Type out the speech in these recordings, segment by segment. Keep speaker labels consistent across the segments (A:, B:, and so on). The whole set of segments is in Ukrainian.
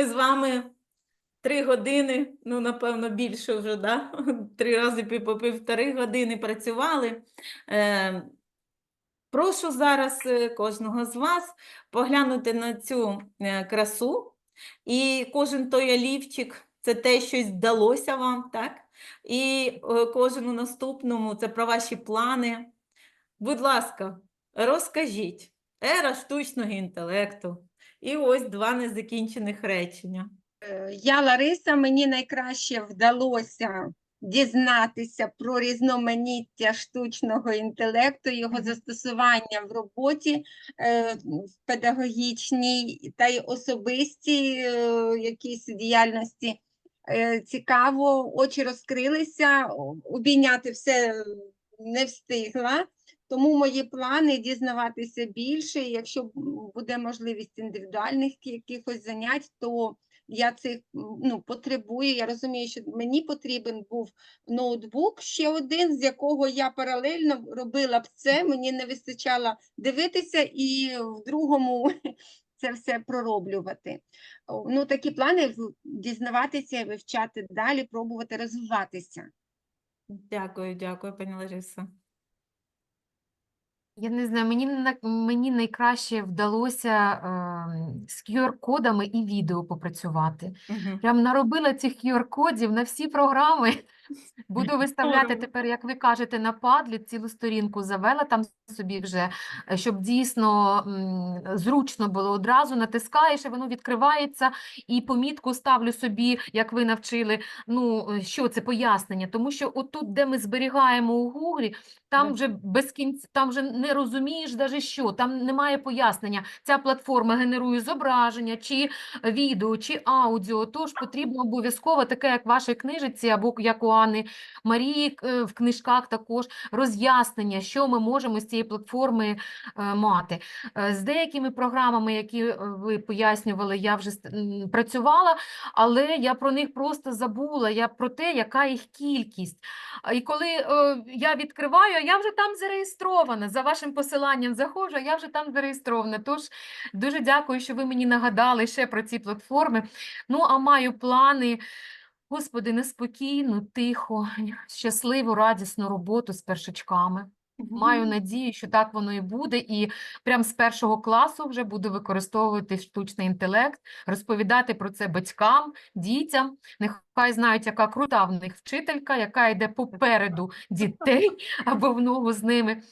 A: Ми з вами три години, ну, напевно, більше вже, да? три рази по півтори години працювали. Е, прошу зараз е, кожного з вас поглянути на цю е, красу. І кожен той олівчик це те, щось вдалося вам, так? І е, кожен у наступному це про ваші плани. Будь ласка, розкажіть. Ера штучного інтелекту. І ось два незакінчених речення.
B: Е, Я Лариса, мені найкраще вдалося дізнатися про різноманіття штучного інтелекту, його застосування в роботі е, в педагогічній та й особистій е, якійсь діяльності. Цікаво, очі розкрилися, обійняти все не встигла. Тому мої плани дізнаватися більше. Якщо буде можливість індивідуальних якихось занять, то я цих ну, потребую. Я розумію, що мені потрібен був ноутбук ще один, з якого я паралельно робила б це. Мені не вистачало дивитися і в другому це все пророблювати. Ну, такі плани дізнаватися, вивчати далі, пробувати розвиватися.
A: Дякую, дякую, пані Лариса.
C: Я не знаю, мені, на- мені найкраще вдалося е, з QR-кодами і відео попрацювати.
A: Мгм.
C: Прям наробила цих QR-кодів на всі програми. Буду виставляти тепер, як ви кажете, на падлі цілу сторінку завела там собі вже, е, щоб дійсно зручно було. Одразу натискаєш, і воно відкривається, і помітку ставлю собі, як ви навчили. Ну, е, що це пояснення? Тому що отут, де ми зберігаємо у Гуглі, там вже без кінця, там вже не розумієш даже що, там немає пояснення. Ця платформа генерує зображення, чи відео, чи аудіо. Тож потрібно обов'язково таке, як в вашій книжці, або як у Анни Марії е, в книжках також роз'яснення, що ми можемо з цієї платформи е, мати. Е, З деякими програмами, які ви пояснювали, я вже працювала, але я про них просто забула. Я про те, яка їх кількість. І коли я відкриваю, я вже там зареєстрована. За вашим посиланням заходжу, я вже там зареєстрована. Тож дуже дякую, що ви мені нагадали ще про ці платформи. Ну, а маю плани. Господи, неспокійну, тихо, щасливу, радісну роботу з першачками. Маю надію, що так воно і буде, і прямо з першого класу вже буду використовувати штучний інтелект, розповідати про це батькам, дітям. Нехай знають, яка крута в них вчителька, яка йде попереду дітей або в ногу з ними.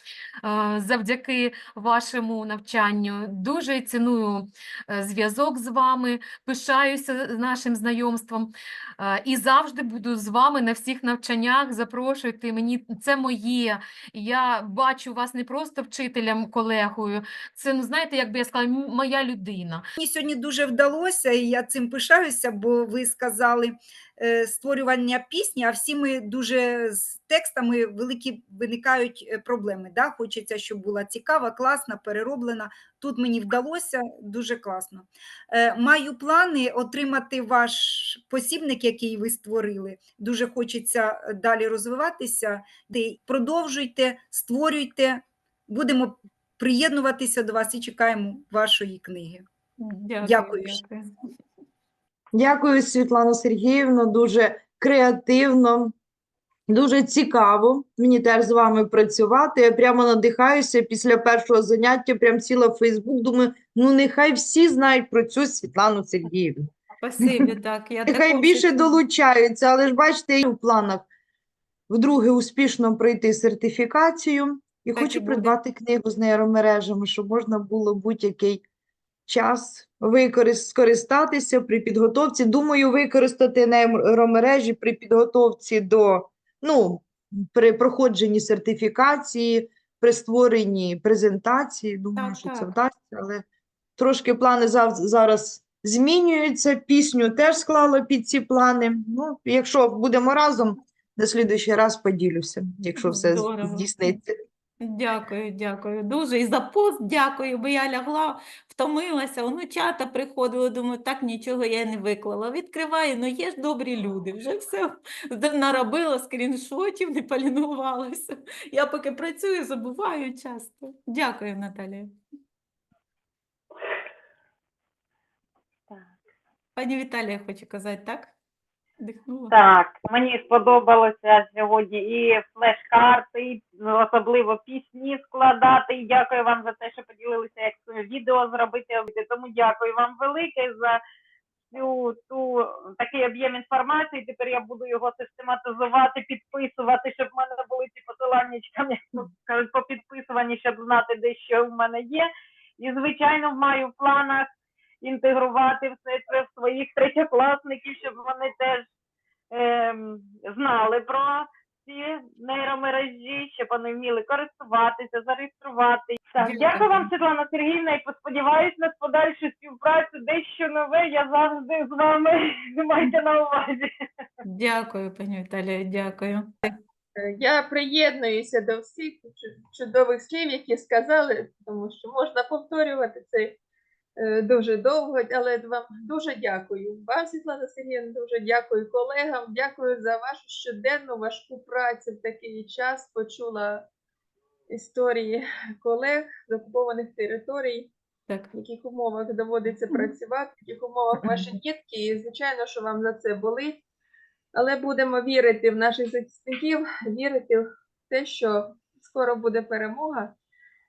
C: Завдяки вашому навчанню дуже ціную е, зв'язок з вами, пишаюся нашим знайомством і завжди буду з вами на всіх навчаннях. Запрошуйте мені, це моє. Я бачу вас не просто вчителем, колегою. Це, ну знаєте, як би я сказала, моя людина.
D: Мені сьогодні дуже вдалося, і я цим пишаюся, бо ви сказали створювання пісні, а всі ми дуже з текстами великі виникають е, проблеми. Да? Хочеться, щоб була цікава, класна, перероблена. Тут мені вдалося дуже класно. Е, Маю плани отримати ваш посібник, який ви створили. Дуже хочеться е, далі розвиватися. Продовжуйте, створюйте, будемо приєднуватися до вас і чекаємо вашої книги.
A: Дякую.
D: Дякую.
A: Дякую.
E: Світлана Сергіївна, дуже креативно, дуже цікаво. Мені теж з вами працювати. Я прямо надихаюся після першого заняття, прям сіла в Фейсбук. Думаю, ну нехай всі знають про цю Світлану Сергіївну.
A: Спасибі, так. Я
E: Нехай
A: також
E: більше долучаються, але ж бачите, я в планах вдруге успішно пройти сертифікацію і
A: Так
E: хочу
A: буде.
E: придбати книгу з нейромережами, щоб можна було будь-який час скористатися при підготовці. Думаю, використати нейромережі при підготовці до, ну, при проходженні сертифікації, при створенні презентації. Думаю,
A: Так,
E: що це вдасться, але трошки плани зараз змінюються. Пісню теж склала під ці плани. Ну, якщо будемо разом, на слідуючий раз поділюся, якщо все
A: Здорово.
E: здійсниться.
A: Дякую, дякую. Дуже. І за пост дякую, бо я лягла, втомилася, онучата приходили, думаю, так нічого я не виклала. Відкриваю, ну є ж добрі люди, вже все наробила скріншотів, не полінувалася. Я поки працюю, забуваю часто. Дякую, Наталія. Пані Віталія хоче казати, так? Дихнула.
F: Так, мені сподобалося сьогодні і флеш-карти, і особливо пісні складати. І дякую вам за те, що поділилися, як відео зробити. Тому дякую вам велике за цю ту такий об'єм інформації. Тепер я буду його систематизувати, підписувати, щоб в мене були ці посиланнячка, як кажуть, по підписуванні, щоб знати, де що в мене є. І звичайно, маю в планах інтегрувати все це в своїх третьокласників, щоб вони теж ем, знали про ці нейромережі, щоб вони вміли користуватися, зареєструвати. Так,
A: Дякую.
F: вам, Світлана Сергіївна, і сподіваюся на подальшу співпрацю. Дещо нове. Я завжди з вами майте на увазі.
A: Дякую, пані Віталія, дякую.
G: Е, Я приєднуюся до всіх чудових слів, які сказали, тому що можна повторювати це е, дуже довго, але вам дуже дякую. Вам, Світлана Сергіївна, дуже дякую колегам, дякую за вашу щоденну важку працю в такий час. Почула історії колег з окупованих територій,
A: Так.
G: в яких умовах доводиться працювати, в яких умовах ваші дітки, і звичайно, що вам за це болить. Але будемо вірити в наших захисників, вірити в те, що скоро буде перемога.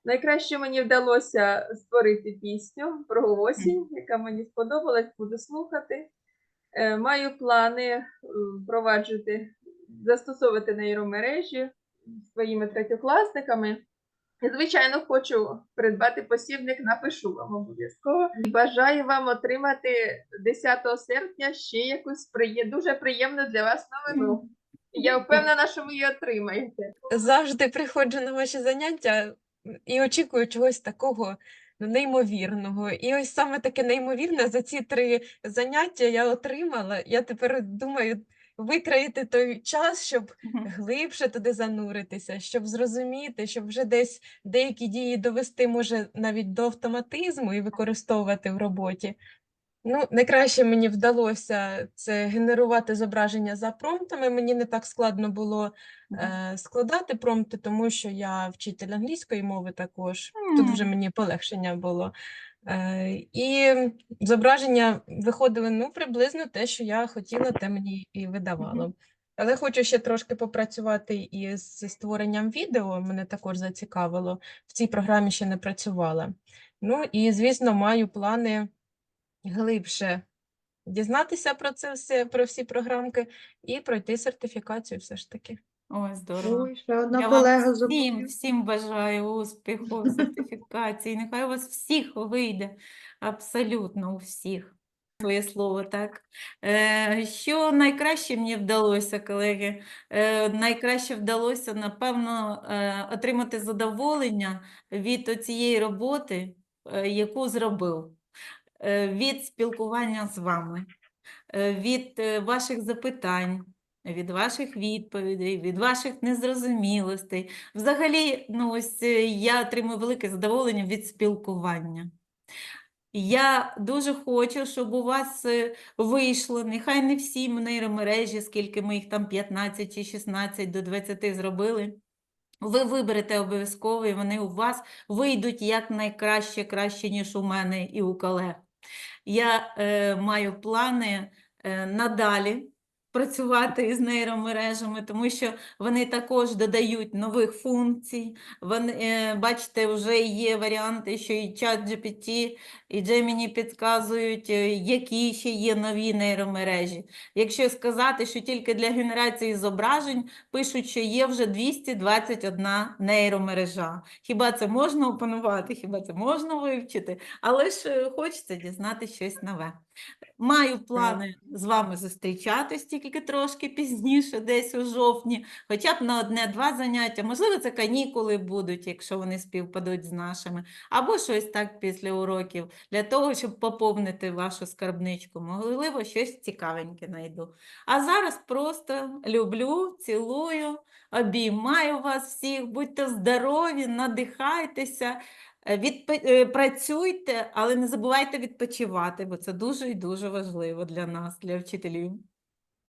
G: Найкраще мені вдалося створити пісню про осінь, яка мені сподобалась, буду слухати. Е, Маю плани е, впроваджувати, застосовувати нейромережі своїми третьокласниками. Звичайно, хочу придбати посібник, напишу вам обов'язково. І бажаю вам отримати 10 серпня ще якусь приє- дуже приємну для вас новину. Я впевнена, що ви її отримаєте.
H: завжди приходжу на ваші заняття і очікую чогось такого ну, неймовірного. І ось саме таке неймовірне за ці три заняття я отримала. Я тепер думаю викраїти той час, щоб глибше туди зануритися, щоб зрозуміти, щоб вже десь деякі дії довести, може, навіть до автоматизму і використовувати в роботі. Ну, найкраще мені вдалося це генерувати зображення за промптами. Мені не так складно було е, складати промпти, тому що я вчитель англійської мови також. Тут вже мені полегшення було. Е, і зображення виходили ну, приблизно те, що я хотіла, те мені і видавало. Але хочу ще трошки попрацювати із створенням відео, мене також зацікавило. В цій програмі ще не працювала. Ну і, звісно, маю плани глибше дізнатися про це все, про всі програмки і пройти сертифікацію все ж таки.
A: Ой, здорово.
E: Ой, ще одна
A: Я вам всім, всім бажаю успіху, сертифікації. Нехай у вас всіх вийде, абсолютно у всіх. Своє слово, так. Е, що найкраще мені вдалося, колеги? Е, найкраще вдалося, напевно, е, отримати задоволення від цієї роботи, е, яку зробив, від спілкування з вами, е, від е, ваших запитань від ваших відповідей, від ваших незрозумілостей. Взагалі, ну ось е, я отримую велике задоволення від спілкування. Я дуже хочу, щоб у вас е, вийшло, нехай не всі нейромережі, скільки ми їх там 15 чи 16 до 20 зробили. Ви виберете обов'язково, і вони у вас вийдуть як найкраще, краще, ніж у мене і у колег. Я е, маю плани е, надалі працювати із нейромережами, тому що вони також додають нових функцій. Вони, е, бачите, вже є варіанти, що і ChatGPT, і Gemini підказують, е, які ще є нові нейромережі. Якщо сказати, що тільки для генерації зображень пишуть, що є вже 221 нейромережа. Хіба це можна опанувати, хіба це можна вивчити? Але ж е, хочеться дізнатися щось нове. Маю плани з вами зустрічатись тільки трошки пізніше, десь у жовтні, хоча б на одне-два заняття. Можливо, це канікули будуть, якщо вони співпадуть з нашими, або щось так після уроків, для того, щоб поповнити вашу скарбничку. Можливо, щось цікавеньке знайду. А зараз просто люблю, цілую, обіймаю вас всіх, будьте здорові, надихайтеся. Е, Відпи... е, Працюйте, але не забувайте відпочивати, бо це дуже і дуже важливо для нас, для вчителів.